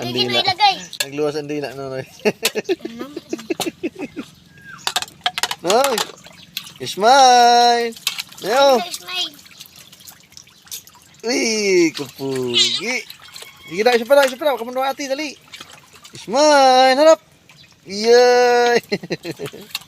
Hindi na. ilagay. Nagluwas ang dila, Noy. Noy! Ito, smile. Uy, kapugi. Sige na, isa pa na, isa pa na. Kamano ate, dali. Smile, harap. Yay!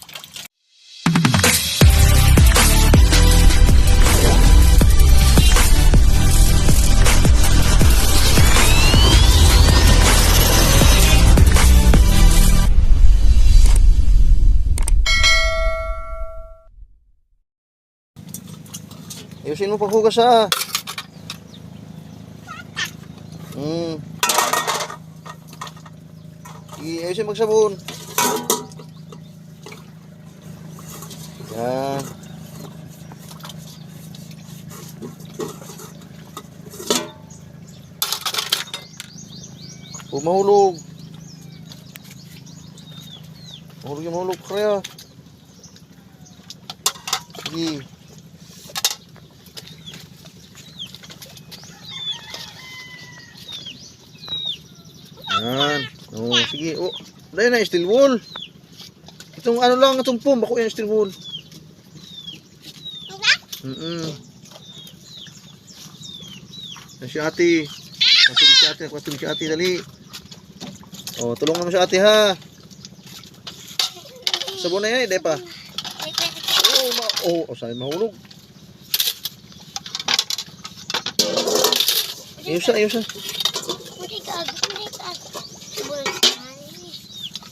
Ayusin mo paghugas ha. Hmm. Sige, ayusin magsabon. Yan. Oh, mahulog. Yung mahulog kaya. Sige. Yan. Oh, sige. Oh, dahil na steel wool. Itong ano lang, itong pump. Ako yan steel wool. Mm -mm. Yan si ate. Matulog si ate. Matulog si ate. Dali. Oh, tulungan mo si ate ha. Sabon na yan, eh, pa. Oh, ma oh, oh, saan mahulog? Ayos na, ayos na. Hindi hindi ka. Subol.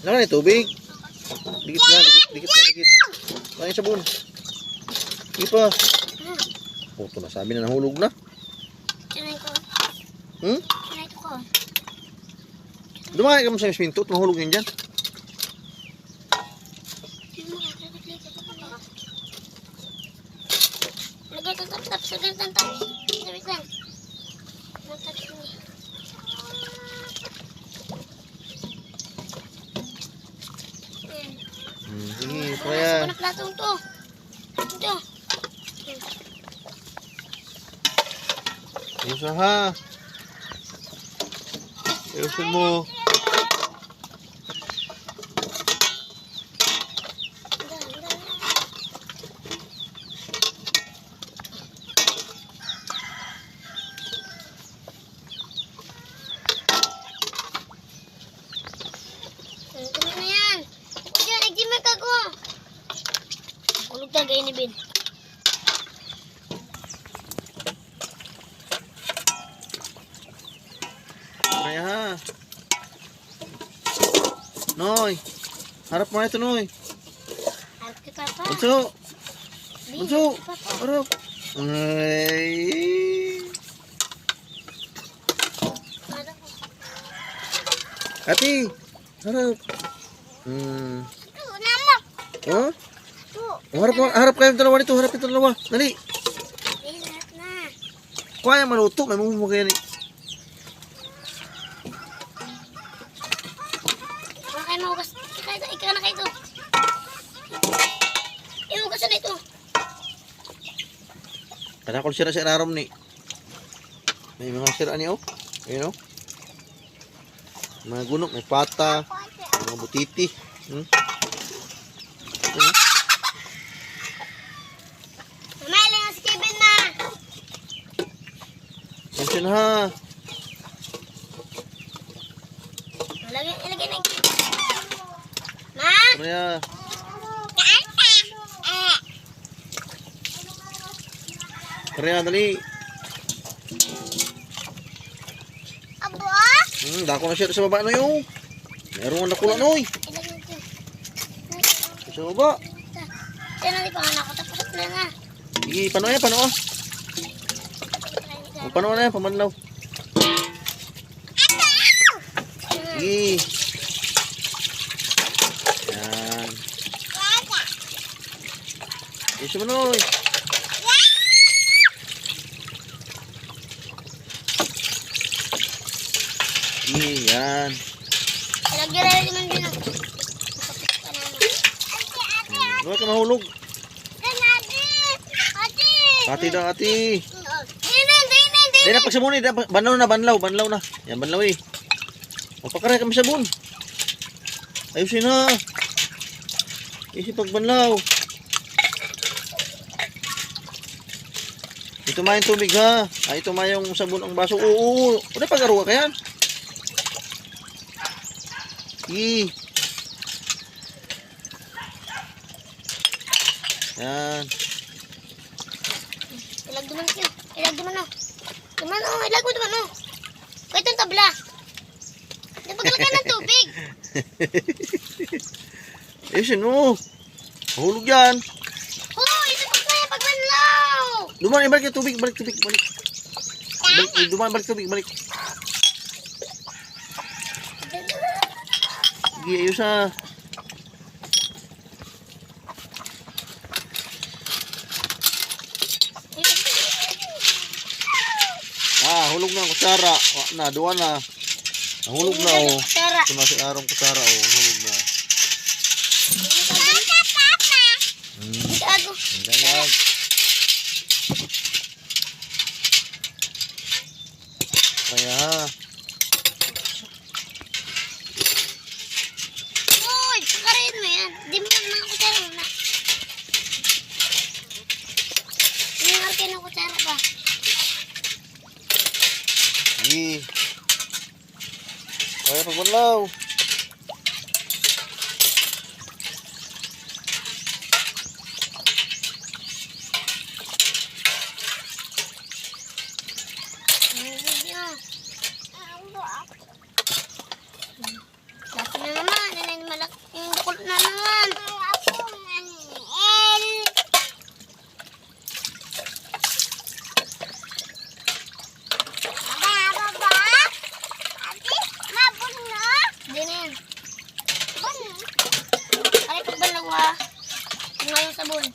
Naka na tubig. Dikit na, dikit, dikit na, dikit. Ano yung sabon? Sige pa. Puto na, sabi na nahulog na. Tinay ko. Hmm? Tinay ko. Dumaki ka mo sa minto, mahulog yun dyan. Lagay ko tap Hmm, sige, kaya. Ano plato to? Ito. Ayos na ha. Ayusin mo. Ano na yan? Diyan, nagdimag ako. Ulog tagay ni Ben. Kaya ha. Noy. Harap mo na ito, Noy. Harap kay Papa. Bunso. Ben, Bunso. harap kay Papa. Harap. Ay. Harap ko. Ate. Harap. Hmm. Ito, namak. Oh? Ito. Oh, harap, mo- harap kayong dalawa nito. Harap yung dalawa. Dali. Eh, lahat na. Kuha yung maluto. May mumumukha yan eh. Wala kayo mahugas. Ika, ito, ika na kayo ito. Ihugas na ito. Kada ko sira sa ararom ni. May mga sira ni oh. Ayun oh. Mga gunok, may pata, may mga butiti. Hmm? Ayun, oh. Mamaya lang ang si Kevin na. Attention ha. Ilagay, ilagay na Ma? Kaya, Kanta. Eh. Kaya dali. Abo? Hmm, dako na siya sa baba na yung. Meron na nakula noy. Ilagay ko. Sa baba. Yan ang ipanganak ko. Tapos na na. Sige, pano yan, pano ah. Pano na yan, pamanlaw. Sige. Yan. Isa mo noy. Sige, yan. Ilagay na naman din ako. Huwag ka mahulog. Ati daw, ati. Dahil na pagsamuni, banlaw na, banlaw, banlaw na. Yan, banlaw eh. O, pakaray kami sabon. Ayusin na. Isi pagbanlaw. Ito ma yung tubig ha. Ay, ito ma yung sabon ang baso. Oo, oo. Ano pag-aruga ka yan? I. Yan. Ilag duman siya. Ilag duman no. Duman oh, ilag mo duman no. Pwede yung tabla. Di ba kalagyan ng tubig? Ayusin mo. Mahulog yan. Oh, ito pa kaya pagbanlaw. Duman, ibalik yung tubig. Balik tubig. Balik. Eh, duman, balik tubig. Balik. Sige, ayos ha. Ah, hulog na ang kutsara. Wa na, duwa na. Nahulog na oh. Tara. Tumasi arong kutsara oh. Hulog na. Hmm. Gago. Ganyan. Kaya. Uy, pakarin mo yan. Di mo naman ang kutsara muna. Nangarkin ng kutsara ba? Sige. Kaya pagbanlaw. Laki na naman. Ano yung malaki? Yung dukol na naman. Hindi na yan. Ay, pagbalag ha. Yung nga yung sabon.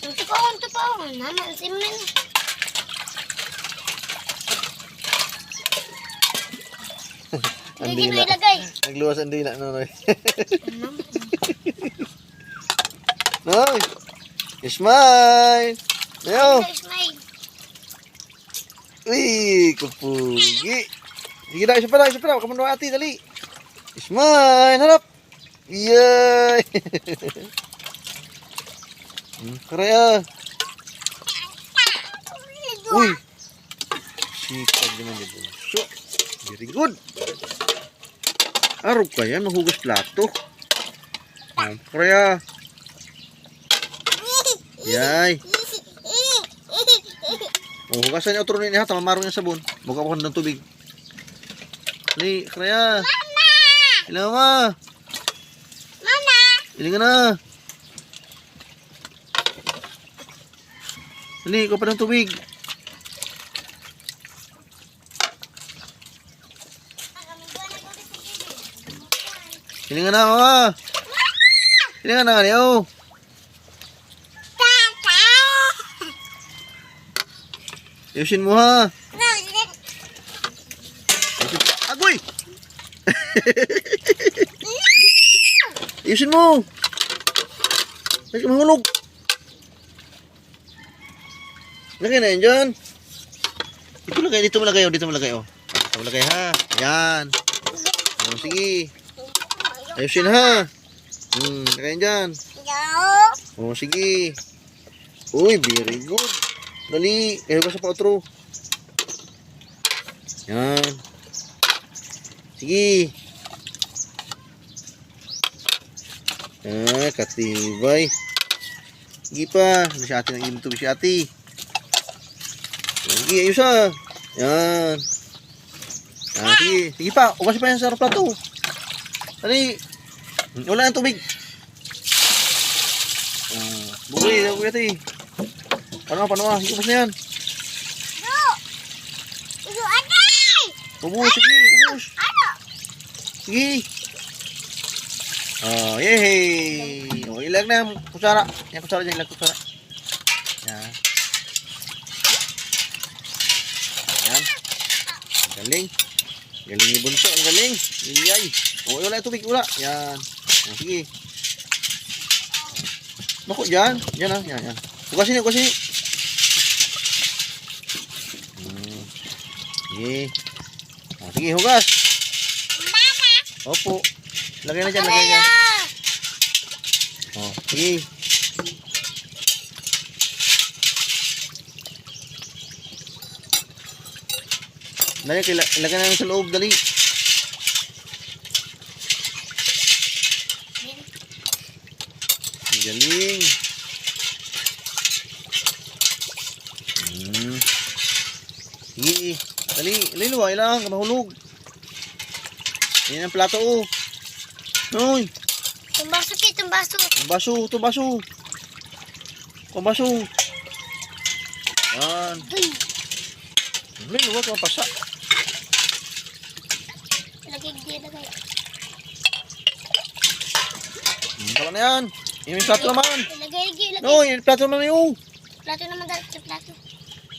Ang tupaon, tupaon. Naman, simen. Ang Hindi na ilagay. Nagluwas ang dila. No, no. Ano? Noy! Smile! Ayo! May. Uy! Kapugi! Sige na, isa pa lang, isa pa lang. Kaman ati, dali. Smile! Harap! Yay! hmm, karaya. Uy! Sikag naman yung bunso. Very good. Araw ka yan, mahugas plato. Hmm, karaya. Yay! Oh, hugasan niya utro niya ha, tamamarong niya sabon. Buka ko ng tubig. Karaya. Mama! Hello, ma. Mama! Ka na. Dali, ikaw pa ng tubig. Ka na, mama. Dali ka na, kaniyo. Ayusin mo ha. Agoy! Ayusin mo. Ay, mahulog. Lagay na yan dyan. Dito lagay, dito mo lagay, oh, dito mo lagay, oh. Dito mo lagay, ha. Yan. Oh, sige. Ayusin, ha. Hmm, yan dyan. Oh, sige. Uy, very good. Dali, eh ka sa pautro. Yan. Sige. Ah, katibay. Sige pa. Bisa ati ng ilim to, bisa ati. Sige, ayos ah. Yan. Ah, sige. Sige pa. Ugas pa yan sa plato. Dali. Wala ng tubig. Ah, bugoy, bugoy ati. Paano, paano ah? Ubos na yan. Ubos, sige, ubos. Sige. Oh, yehey. Oh, ilag na yung kutsara. Yan kutsara dyan, ilag kutsara. Yan. Yan. Galing. Galing ni Bunso, ang galing. Iyay. O, wala yung tubig, wala. Yan. O, sige. Naku, dyan. Yan ah, yan, yan. Hugasin niyo, hugasin niyo. Hmm. Sige. O, sige, hugas. Opo. Lagay na dyan, lagay na. Kaya! O, sige. Dali, kila- ilagay na sa loob, dali. Ang galing. Hmm. Sige, dali, liluwa, ilang, mahulog. Yan ang plato, oh. Noy, Itong baso, Kay. Itong baso. ang baso, ito baso. Ang baso. Yan. Uy! Liluwa, ito ang pasa. Lagay ko dito, Kay. Hmm, Tama na yan. Yung plato naman. Ilagay, ilagay, ilagay. Noy, yung plato naman yun. Plato naman dahil sa plato.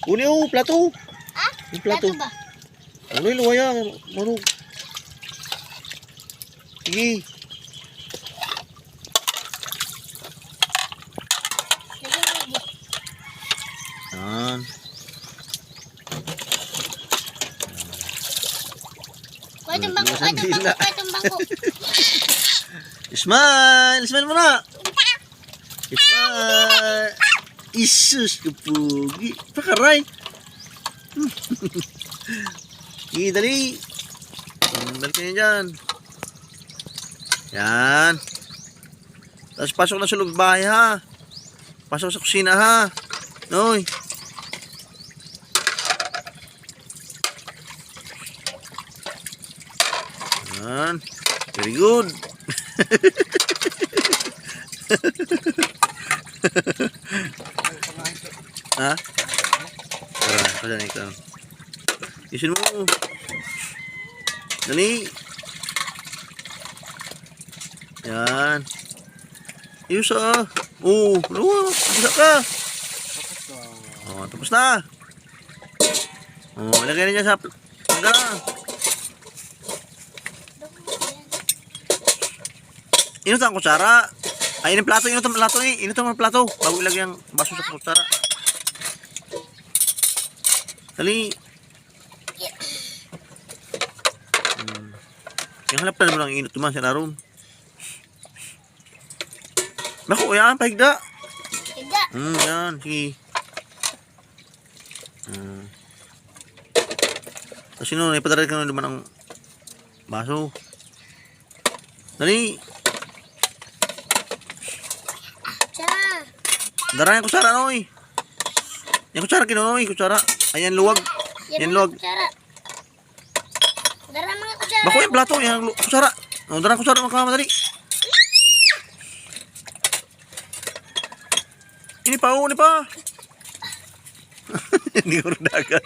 Uni, oh, plato. Ah? Yung plato. ba? Ano yung luwa yan? Marug. Sige. Yan. Kuha itong bangko, kuha itong bangko, kuha itong bangko. Smile! Smile mo Smile! Isus, kapugi. Pakaray. Sige, dali. Hmm, Balik ka niya dyan. Yan. Tapos pasok na sa loob bahay ha. Pasok sa kusina ha. Noy. Yan. Very good. ha? Tara, kada na ikaw. Isin mo. Dali. Yan. Ayos ah. Oo, luwa. Bisa ka. Oh, tapos na. Oh, ilagay na dyan sa hanggang. Inot ang kutsara. Ay, ini plato, ang plato eh. Inot ang plato. Bago ilagay ang baso sa kutsara. Dali. Hmm. Yung halap na naman ang inot naman sa naroon. Naku, yan, pahigda. Tidak. Hmm, yan, sige. Hmm. Kasi no, ipadala ka na naman ang baso. Dali. Siya. Dara yung kutsara, noy. Yung kutsara, kinoy, kutsara. Ayan, luwag. Yan, mga log. kutsara. Dara mga kutsara. Bako yung plato, yan, kutsara. O, dara yung kutsara, makamadali. Ini pa, oh, ini pa. Hindi ko rin dagan.